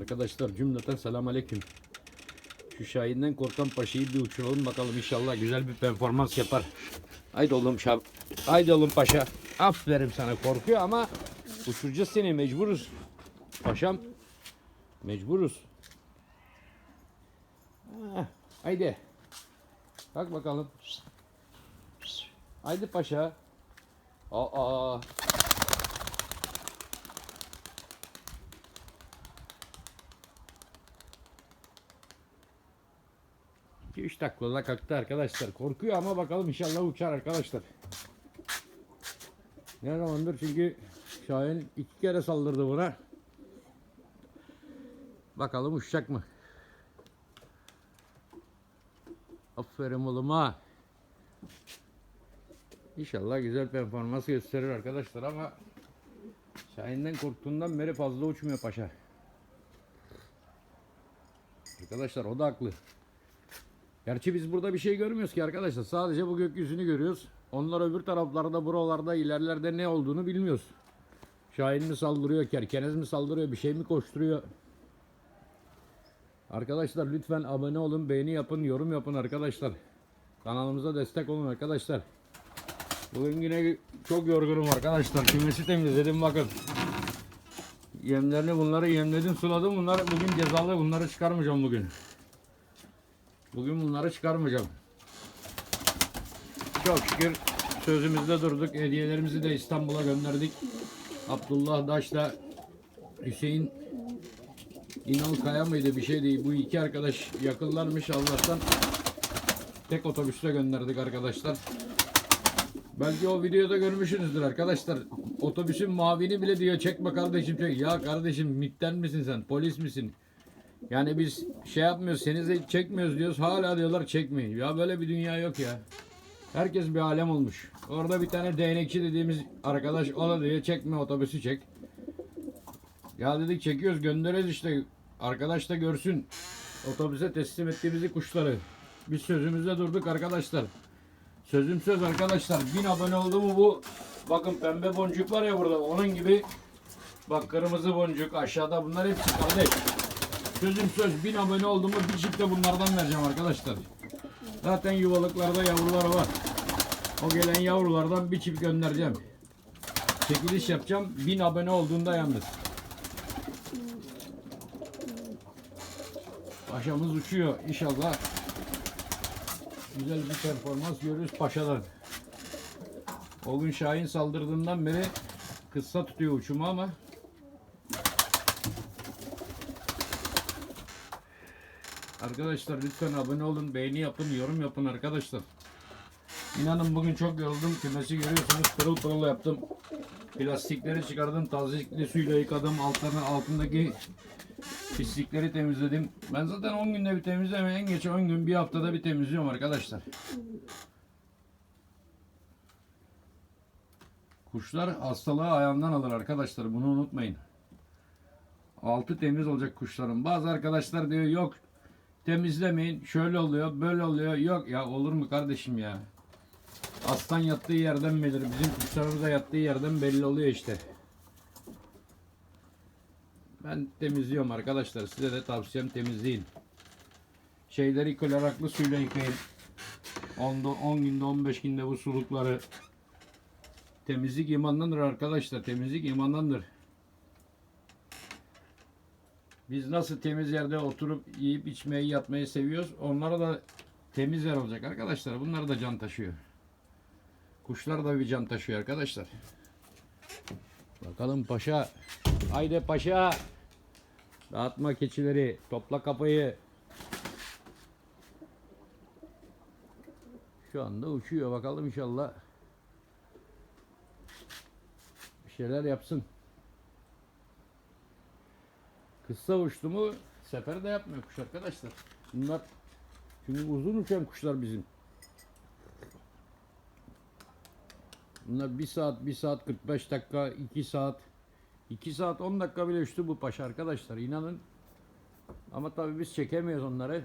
Arkadaşlar cümleten selam aleyküm. Şu Şahin'den korkan paşayı bir uçuralım bakalım inşallah güzel bir performans yapar. Haydi oğlum şab. Haydi oğlum paşa. Aferin sana korkuyor ama uçuracağız seni mecburuz. Paşam mecburuz. Ah, haydi. Bak bakalım. Haydi paşa. Aa. 2-3 dakikada kalktı arkadaşlar. Korkuyor ama bakalım inşallah uçar arkadaşlar. Ne zamandır çünkü Şahin iki kere saldırdı buna. Bakalım uçacak mı? Aferin oğluma. İnşallah güzel performans gösterir arkadaşlar ama Şahin'den korktuğundan beri fazla uçmuyor paşa. Arkadaşlar o da haklı. Gerçi biz burada bir şey görmüyoruz ki arkadaşlar. Sadece bu gökyüzünü görüyoruz. Onlar öbür taraflarda, buralarda, ilerlerde ne olduğunu bilmiyoruz. Şahin mi saldırıyor, kerkenez mi saldırıyor, bir şey mi koşturuyor? Arkadaşlar lütfen abone olun, beğeni yapın, yorum yapın arkadaşlar. Kanalımıza destek olun arkadaşlar. Bugün yine çok yorgunum arkadaşlar. Kümesi temizledim bakın. Yemlerini bunları yemledim, suladım. Bunlar bugün cezalı. Bunları çıkarmayacağım bugün. Bugün bunları çıkarmayacağım. Çok şükür sözümüzde durduk. Hediyelerimizi de İstanbul'a gönderdik. Abdullah Daş'la Hüseyin İnal Kaya mıydı bir şey değil. Bu iki arkadaş yakınlarmış Allah'tan. Tek otobüste gönderdik arkadaşlar. Belki o videoda görmüşsünüzdür arkadaşlar. Otobüsün mavini bile diyor çekme kardeşim çek. Ya kardeşim MİT'ten misin sen? Polis misin? Yani biz şey yapmıyoruz, seni de çekmiyoruz diyoruz. Hala diyorlar çekmeyin. Ya böyle bir dünya yok ya. Herkes bir alem olmuş. Orada bir tane değnekçi dediğimiz arkadaş o da diyor çekme otobüsü çek. Ya dedik çekiyoruz gönderiyoruz işte. Arkadaş da görsün. Otobüse teslim ettiğimizi kuşları. Biz sözümüzde durduk arkadaşlar. Sözüm söz arkadaşlar. Bin abone oldu mu bu? Bakın pembe boncuk var ya burada. Onun gibi bak kırmızı boncuk aşağıda bunlar hepsi kardeş. Sözüm söz bin abone oldu mu bir çift de bunlardan vereceğim arkadaşlar. Zaten yuvalıklarda yavrular var. O gelen yavrulardan bir çift göndereceğim. Çekiliş yapacağım. Bin abone olduğunda yalnız. Paşamız uçuyor inşallah. Güzel bir performans görürüz paşadan. O gün Şahin saldırdığından beri kısa tutuyor uçumu ama Arkadaşlar lütfen abone olun, beğeni yapın, yorum yapın arkadaşlar. İnanın bugün çok yoruldum. Kümesi görüyorsunuz pırıl pırıl yaptım. Plastikleri çıkardım, tazecikli suyla yıkadım. Altlarını, altındaki pislikleri temizledim. Ben zaten 10 günde bir temizleme, en geç 10 gün bir haftada bir temizliyorum arkadaşlar. Kuşlar hastalığı ayağından alır arkadaşlar. Bunu unutmayın. Altı temiz olacak kuşların. Bazı arkadaşlar diyor yok temizlemeyin. Şöyle oluyor, böyle oluyor. Yok ya olur mu kardeşim ya? Aslan yattığı yerden bilir. Bizim kuşlarımız da yattığı yerden belli oluyor işte. Ben temizliyorum arkadaşlar. Size de tavsiyem temizleyin. Şeyleri kloraklı suyla yıkayın. 10, 10 günde 15 günde bu sulukları. Temizlik imandandır arkadaşlar. Temizlik imandandır. Biz nasıl temiz yerde oturup yiyip içmeyi yatmayı seviyoruz. Onlara da temiz yer olacak arkadaşlar. Bunlar da can taşıyor. Kuşlar da bir can taşıyor arkadaşlar. Bakalım paşa. Haydi paşa. Dağıtma keçileri. Topla kafayı. Şu anda uçuyor. Bakalım inşallah. Bir şeyler yapsın. Kısa uçtu mu sefer de yapmıyor kuş arkadaşlar. Bunlar çünkü uzun uçan kuşlar bizim. Bunlar 1 saat, 1 saat 45 dakika, 2 saat, 2 saat 10 dakika bile uçtu bu paşa arkadaşlar inanın. Ama tabii biz çekemiyoruz onları.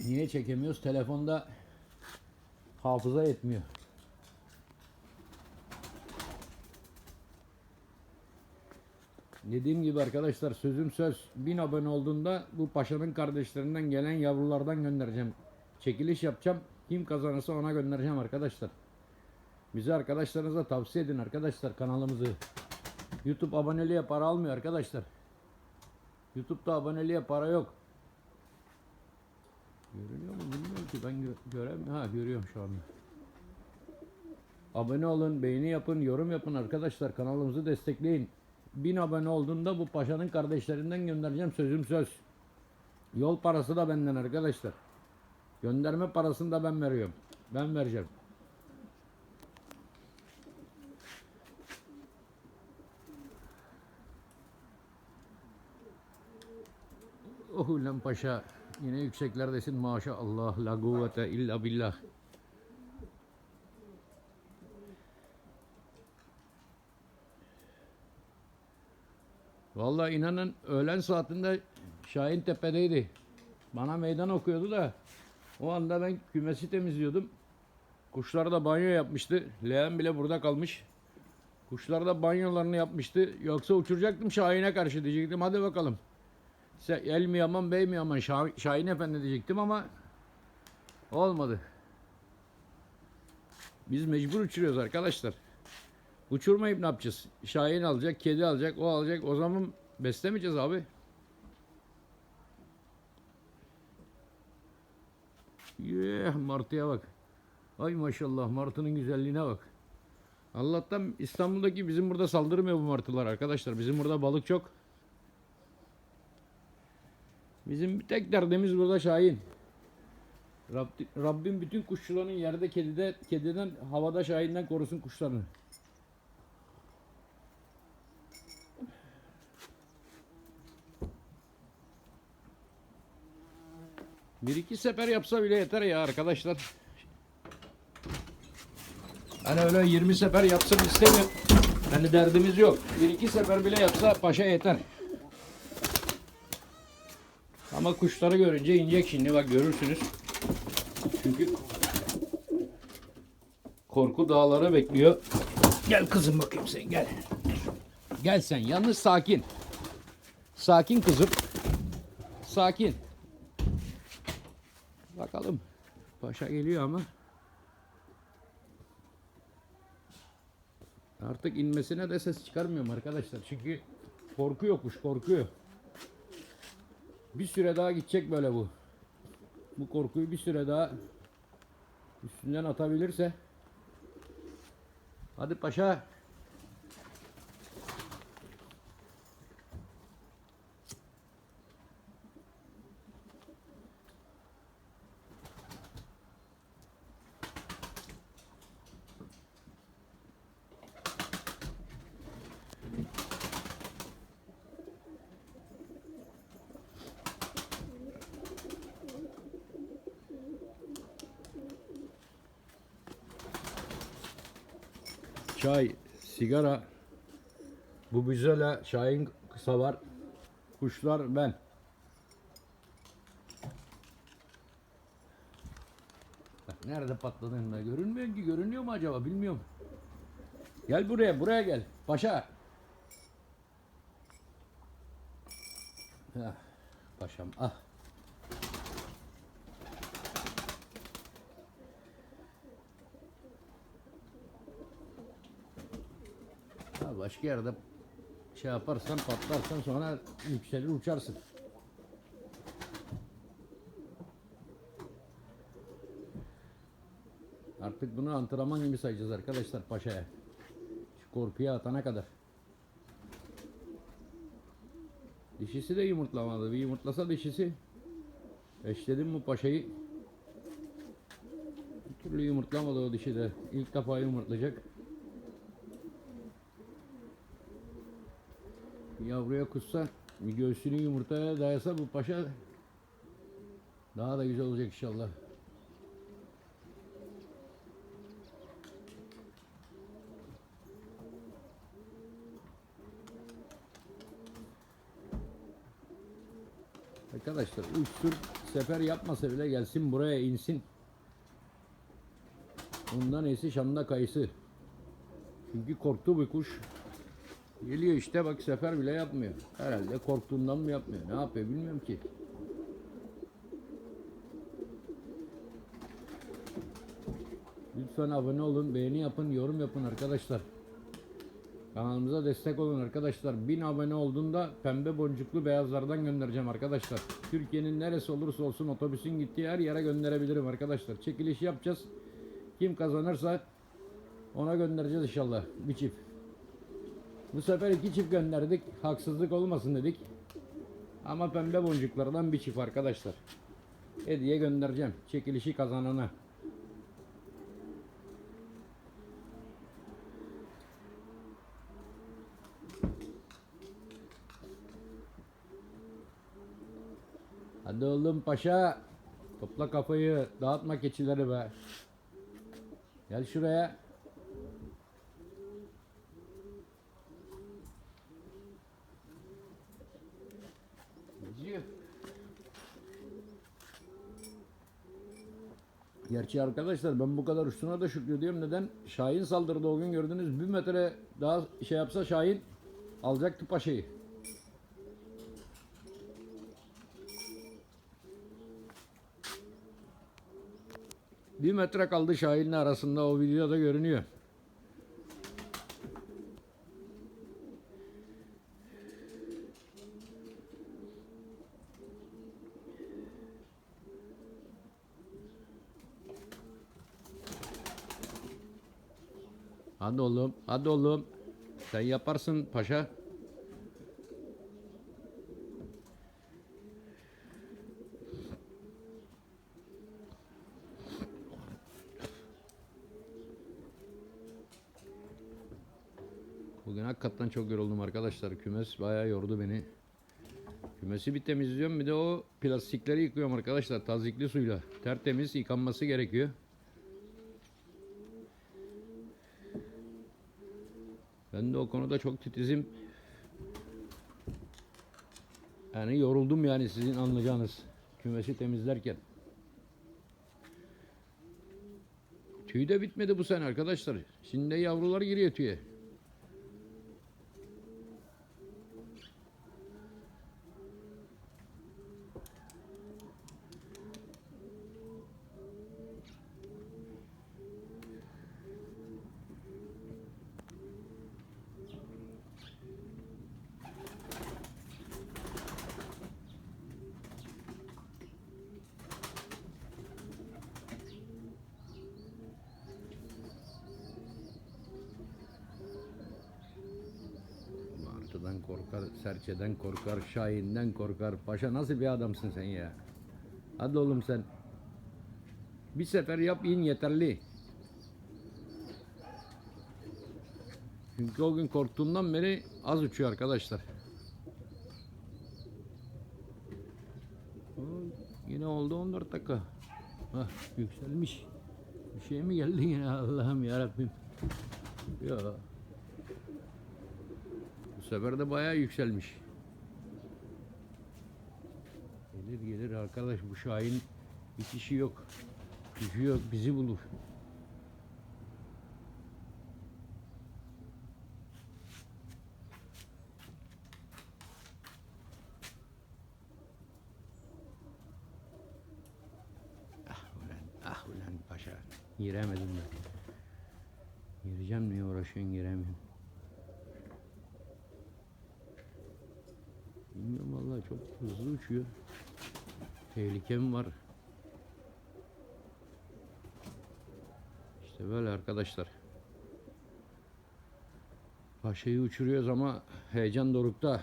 Niye çekemiyoruz? Telefonda hafıza yetmiyor. Dediğim gibi arkadaşlar sözüm söz. 1000 abone olduğunda bu paşanın kardeşlerinden gelen yavrulardan göndereceğim. Çekiliş yapacağım. Kim kazanırsa ona göndereceğim arkadaşlar. Bizi arkadaşlarınıza tavsiye edin arkadaşlar kanalımızı. YouTube aboneliğe para almıyor arkadaşlar. YouTube'da aboneliğe para yok. Görünüyor mu bilmiyorum ki ben gö- göremiyorum. Ha görüyorum şu anda. Abone olun, beğeni yapın, yorum yapın arkadaşlar. Kanalımızı destekleyin. 1000 abone olduğunda bu paşanın kardeşlerinden göndereceğim sözüm söz. Yol parası da benden arkadaşlar. Gönderme parasını da ben veriyorum. Ben vereceğim. Oh ulan paşa yine yükseklerdesin maşallah la kuvvete illa billah. Vallahi inanın öğlen saatinde Şahin Tepe'deydi. Bana meydan okuyordu da o anda ben kümesi temizliyordum. Kuşlar da banyo yapmıştı. Leğen bile burada kalmış. Kuşlar da banyolarını yapmıştı. Yoksa uçuracaktım Şahin'e karşı diyecektim. Hadi bakalım. El mi yaman bey mi yaman Şah- Şahin Efendi diyecektim ama olmadı. Biz mecbur uçuruyoruz arkadaşlar. Uçurmayıp ne yapacağız? Şahin alacak, kedi alacak, o alacak. O zaman beslemeyeceğiz abi. Yeh martıya bak. Ay maşallah martının güzelliğine bak. Allah'tan İstanbul'daki bizim burada saldırmıyor bu martılar arkadaşlar. Bizim burada balık çok. Bizim bir tek derdimiz burada Şahin. Rabbi- Rabbim bütün kuşçuların yerde kedide, kediden havada Şahin'den korusun kuşlarını. Bir iki sefer yapsa bile yeter ya arkadaşlar. Hani öyle 20 sefer yapsın istemiyorum. Hani derdimiz yok. Bir iki sefer bile yapsa paşa yeter. Ama kuşları görünce inecek şimdi bak görürsünüz. Çünkü korku dağları bekliyor. Gel kızım bakayım sen gel. Gel sen yalnız sakin. Sakin kızım. Sakin. Bakalım. Paşa geliyor ama. Artık inmesine de ses çıkarmıyorum arkadaşlar. Çünkü korkuyor kuş korkuyor. Bir süre daha gidecek böyle bu. Bu korkuyu bir süre daha üstünden atabilirse. Hadi paşa. Çay, sigara. Bu güzele Şahin kısa var. Kuşlar ben. Bak nerede patladın da görünmüyor ki görünüyor mu acaba bilmiyorum. Gel buraya buraya gel. Paşa. Ah, paşam ah. Başka yerde şey yaparsan patlarsan sonra yükselir uçarsın. Artık bunu antrenman gibi sayacağız arkadaşlar paşaya. Şu atana kadar. Dişisi de yumurtlamadı. Bir yumurtlasa dişisi. Eşledim bu paşayı. Bir türlü yumurtlamadı o dişi de. İlk defa yumurtlayacak. Yavruya kutsa, göğsünü yumurtaya dayasa bu paşa daha da güzel olacak inşallah. Arkadaşlar uçsun sefer yapmasa bile gelsin buraya insin. Ondan iyisi Şam'da kayısı. Çünkü korktu bu kuş. Geliyor işte bak sefer bile yapmıyor. Herhalde korktuğundan mı yapmıyor? Ne yapıyor bilmiyorum ki. Lütfen abone olun, beğeni yapın, yorum yapın arkadaşlar. Kanalımıza destek olun arkadaşlar. 1000 abone olduğunda pembe boncuklu beyazlardan göndereceğim arkadaşlar. Türkiye'nin neresi olursa olsun otobüsün gittiği her yere gönderebilirim arkadaşlar. Çekiliş yapacağız. Kim kazanırsa ona göndereceğiz inşallah bir çift. Bu sefer iki çift gönderdik. Haksızlık olmasın dedik. Ama pembe boncuklardan bir çift arkadaşlar. Hediye göndereceğim. Çekilişi kazanana. Hadi oğlum paşa. Topla kafayı. Dağıtma keçileri be. Gel şuraya. Gerçi arkadaşlar ben bu kadar üstüne de şükrediyorum. Neden? Şahin saldırdı o gün gördünüz. Bir metre daha şey yapsa Şahin alacaktı paşayı. Bir metre kaldı Şahin'le arasında o videoda görünüyor. Hadi oğlum, hadi oğlum. Sen yaparsın paşa. Bugün hakikaten çok yoruldum arkadaşlar. Kümes bayağı yordu beni. Kümesi bir temizliyorum bir de o plastikleri yıkıyorum arkadaşlar tazikli suyla. Tertemiz yıkanması gerekiyor. Ben de o konuda çok titizim. Yani yoruldum yani sizin anlayacağınız kümesi temizlerken. Tüy de bitmedi bu sene arkadaşlar. Şimdi yavrular giriyor tüye. Martıdan korkar, serçeden korkar, şahinden korkar. Paşa nasıl bir adamsın sen ya? Hadi oğlum sen. Bir sefer yap in yeterli. Çünkü o gün korktuğundan beri az uçuyor arkadaşlar. Yine oldu 14 dakika. Hah, yükselmiş. Bir şey mi geldi yine Allah'ım ya Rabbim. Ya. Bu sefer de bayağı yükselmiş. Gelir gelir arkadaş bu Şahin hiç işi yok. Gücü yok bizi bulur. Ah ah ulan paşa. Giremedim ben. Gireceğim diye uğraşıyorsun giremiyorum. Bilmiyorum vallahi çok hızlı uçuyor. Tehlikem var. İşte böyle arkadaşlar. Paşayı uçuruyoruz ama heyecan dorukta.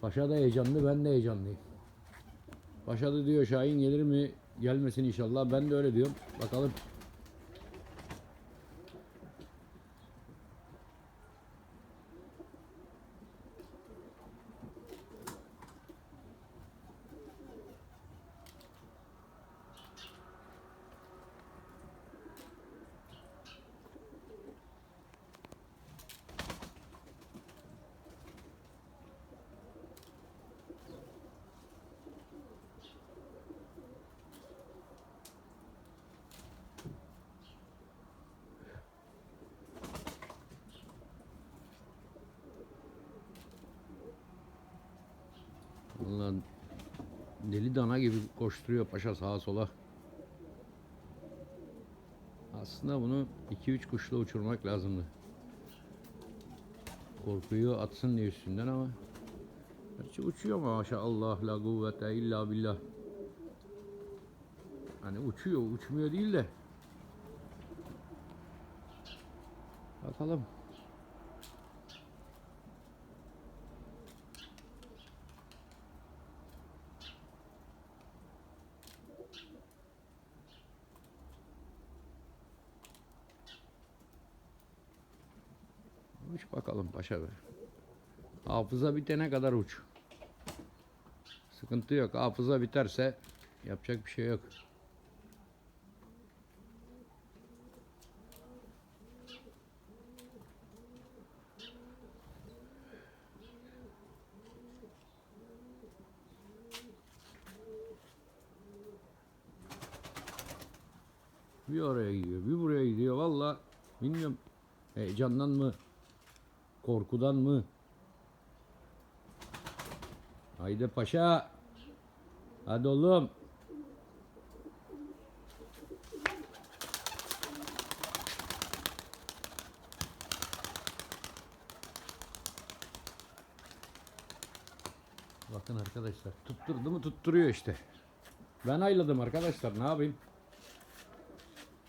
Paşa da heyecanlı, ben de heyecanlıyım. Paşa da diyor Şahin gelir mi? Gelmesin inşallah. Ben de öyle diyorum. Bakalım. Vallahi deli dana gibi koşturuyor paşa sağa sola. Aslında bunu 2-3 kuşla uçurmak lazımdı. Korkuyu atsın diye üstünden ama Gerçi uçuyor maşallah la kuvvete illa billah. Hani uçuyor, uçmuyor değil de. Bakalım. Uç bakalım paşa be. Hafıza bitene kadar uç. Sıkıntı yok. Hafıza biterse yapacak bir şey yok. Bir oraya gidiyor, bir buraya gidiyor. Valla bilmiyorum heyecandan mı, korkudan mı? Haydi paşa. Hadi oğlum. Bakın arkadaşlar tutturdu mu tutturuyor işte. Ben ayladım arkadaşlar ne yapayım?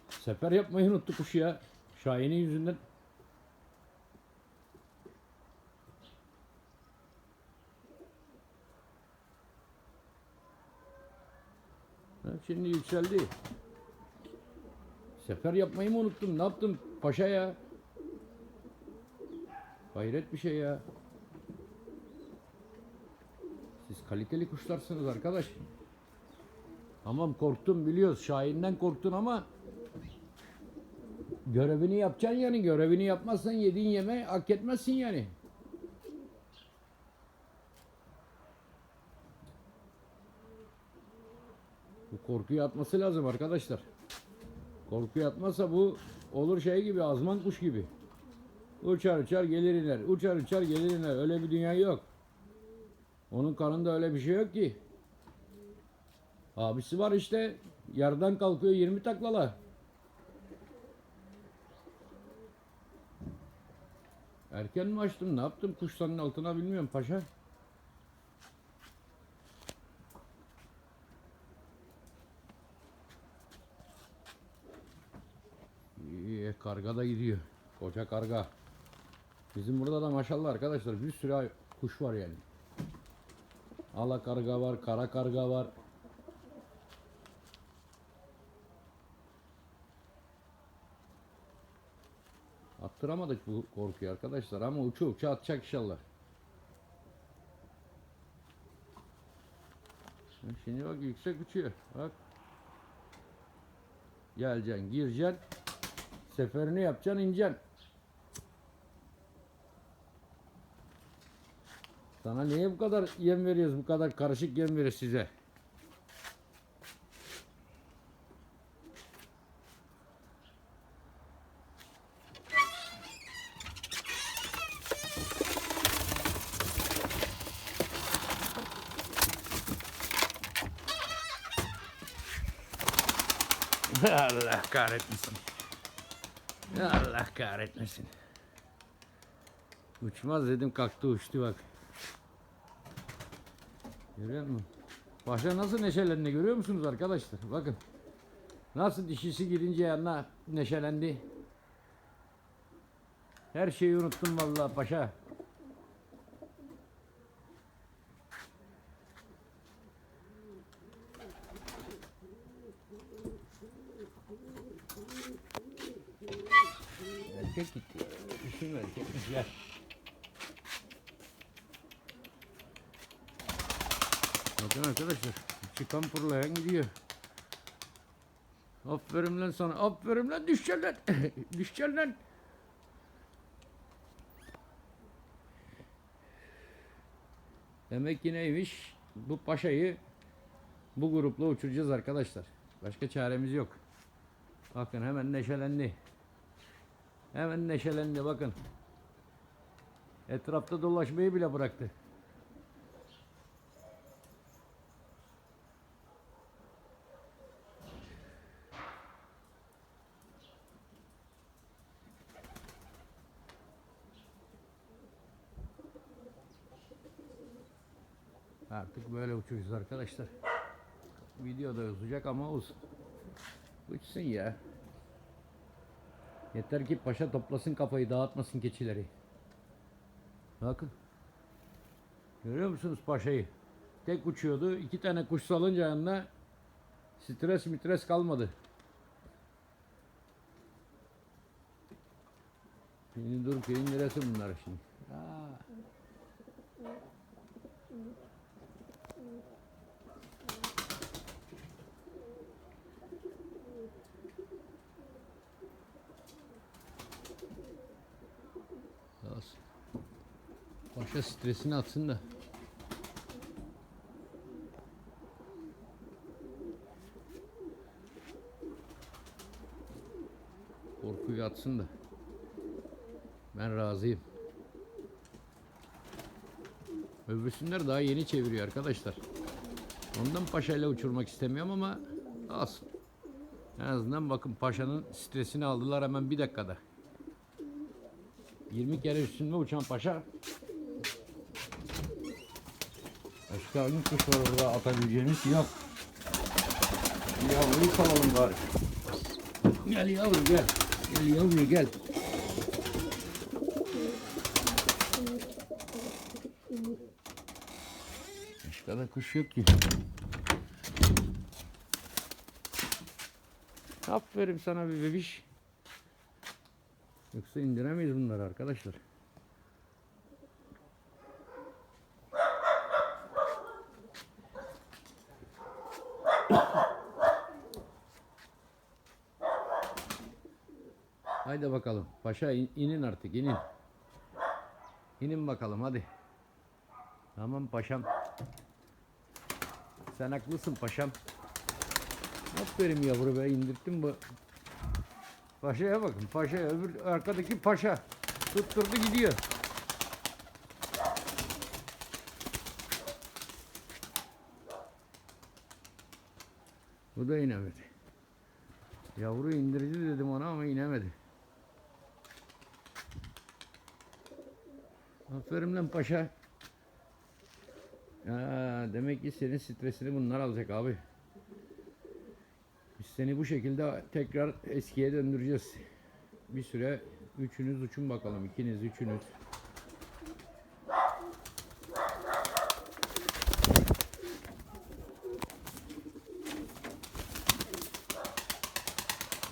Sefer yapmayı unuttu kuş ya. Şahin'in yüzünden. Şimdi yükseldi. Sefer yapmayı mı unuttum? Ne yaptım? Paşa ya. Hayret bir şey ya. Siz kaliteli kuşlarsınız arkadaş. Tamam korktum biliyoruz. Şahinden korktun ama görevini yapacaksın yani. Görevini yapmazsan yediğin yemeği hak etmezsin yani. Bu korkuyu atması lazım arkadaşlar. Korkuyu atmazsa bu olur şey gibi azman kuş gibi. Uçar uçar gelir iner. Uçar uçar gelir iner. Öyle bir dünya yok. Onun kanında öyle bir şey yok ki. Abisi var işte. Yerden kalkıyor 20 taklala. Erken mi açtım? Ne yaptım kuşların altına bilmiyorum paşa. Karga da gidiyor. Koca karga. Bizim burada da maşallah arkadaşlar bir sürü kuş var yani. Ala karga var, kara karga var. Attıramadık bu korkuyu arkadaşlar ama uçu uça atacak inşallah. Şimdi bak yüksek uçuyor. Bak. Geleceksin, gireceksin. Seferini yapacaksın, ineceksin. Sana niye bu kadar yem veriyoruz, bu kadar karışık yem veriyoruz size? Allah kahretmesin. Allah kahretmesin. Uçmaz dedim kalktı uçtu bak. Görüyor musun? Paşa nasıl neşelendi görüyor musunuz arkadaşlar? Bakın. Nasıl dişisi girince yanına neşelendi. Her şeyi unuttum vallahi paşa. Erkek gitti. Düşün erkekmiş gel. Bakın arkadaşlar. Fırlayan gidiyor. Aferin lan sana. Aferin lan düşeceksin lan. düşeceksin lan. Demek ki neymiş? Bu paşayı bu grupla uçuracağız arkadaşlar. Başka çaremiz yok. Bakın hemen neşelendi. Hemen neşelendi bakın. Etrafta dolaşmayı bile bıraktı. Uçuyoruz arkadaşlar. Video da uzayacak ama olsun. Uçsun ya. Yeter ki paşa toplasın kafayı dağıtmasın keçileri. Bakın. Görüyor musunuz paşayı? Tek uçuyordu. iki tane kuş salınca yanına stres mitres kalmadı. Şimdi dur köyün neresi bunlar şimdi? Aa. Olsun. Paşa stresini atsın da. Korkuyu atsın da. Ben razıyım. Öbürsünler daha yeni çeviriyor arkadaşlar. Ondan paşayla uçurmak istemiyorum ama olsun. En azından bakın paşanın stresini aldılar hemen bir dakikada. 20 kere üstünde uçan paşa. Başka hangi kuş var orada atabileceğimiz yok. Yavruyu salalım bari. Gel yavru gel. Gel yavru gel. Başka da kuş yok ki. Aferin sana bir bebiş. Yoksa indiremeyiz bunları arkadaşlar. Haydi bakalım. Paşa in- inin artık inin. İnin bakalım hadi. Tamam paşam. Sen haklısın paşam. Aferin yavru be indirttim bu. Paşaya bakın paşaya öbür arkadaki paşa. Tutturdu gidiyor. Bu da inemedi. Yavru indirici dedim ona ama inemedi. Aferin lan paşa. Ya, demek ki senin stresini bunlar alacak abi. Biz seni bu şekilde tekrar eskiye döndüreceğiz. Bir süre üçünüz uçun bakalım. ikiniz üçünüz.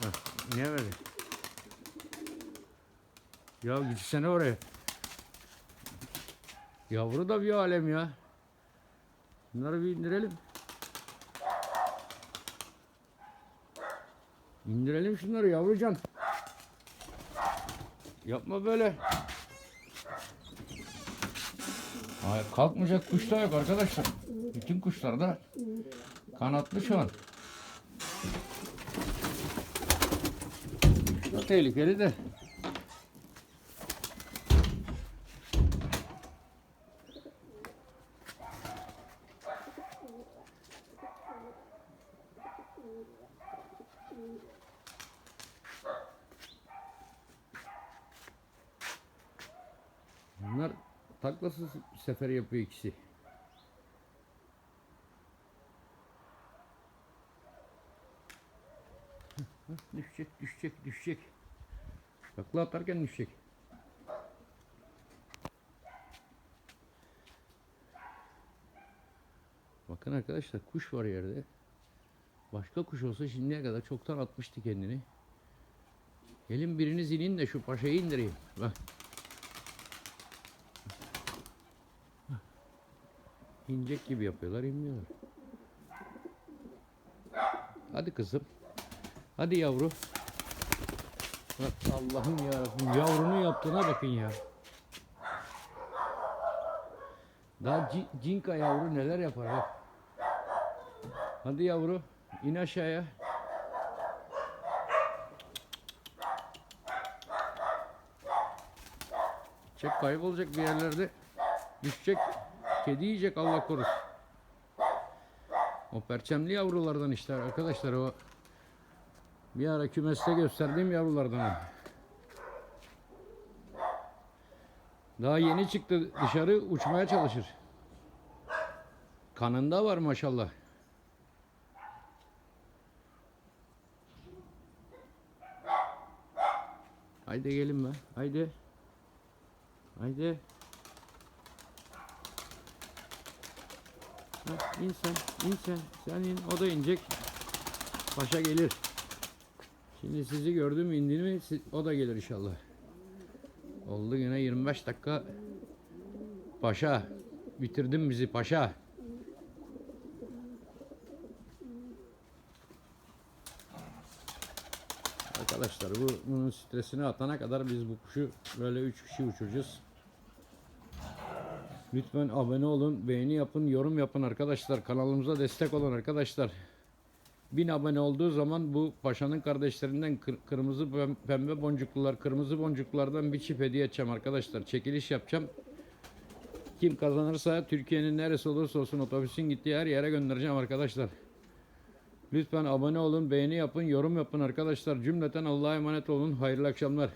Hah, Niye böyle? Ya gitsene oraya. Yavru da bir alem ya. Bunları bir indirelim. İndirelim şunları yavrucan. Yapma böyle. Hayır, kalkmayacak kuş da yok arkadaşlar. Bütün kuşlar da kanatlı şu an. Tehlikeli de. Bunlar taklasız sefer yapıyor ikisi. Düşecek, düşecek, düşecek. Takla atarken düşecek. Bakın arkadaşlar kuş var yerde. Başka kuş olsa şimdiye kadar çoktan atmıştı kendini. Gelin biriniz inin de şu paşayı indireyim. Bak. İnecek gibi yapıyorlar, inmiyorlar. Hadi kızım. Hadi yavru. Allah'ım ya Yavrunun yaptığına bakın ya. Daha ci- cinka yavru neler yapar bak. Hadi yavru. in aşağıya. Çek kaybolacak bir yerlerde. Düşecek. Kedi yiyecek Allah korusun. O perçemli yavrulardan işte arkadaşlar o bir ara kümeste gösterdiğim yavrulardan. Daha yeni çıktı dışarı uçmaya çalışır. Kanında var maşallah. Haydi gelin be. Haydi. Haydi. Ha, in sen, in sen. Sen in, o da inecek. Paşa gelir. Şimdi sizi gördüm indi mi o da gelir inşallah. Oldu yine 25 dakika. Paşa. Bitirdin bizi paşa. Arkadaşlar bu bunun stresini atana kadar biz bu kuşu böyle 3 kişi uçuracağız. Lütfen abone olun, beğeni yapın, yorum yapın arkadaşlar. Kanalımıza destek olun arkadaşlar. 1000 abone olduğu zaman bu paşanın kardeşlerinden kır- kırmızı pem- pembe boncuklular, kırmızı boncuklardan bir çift hediye edeceğim arkadaşlar. Çekiliş yapacağım. Kim kazanırsa Türkiye'nin neresi olursa olsun otobüsün gittiği her yere göndereceğim arkadaşlar. Lütfen abone olun, beğeni yapın, yorum yapın arkadaşlar. Cümleten Allah'a emanet olun. Hayırlı akşamlar.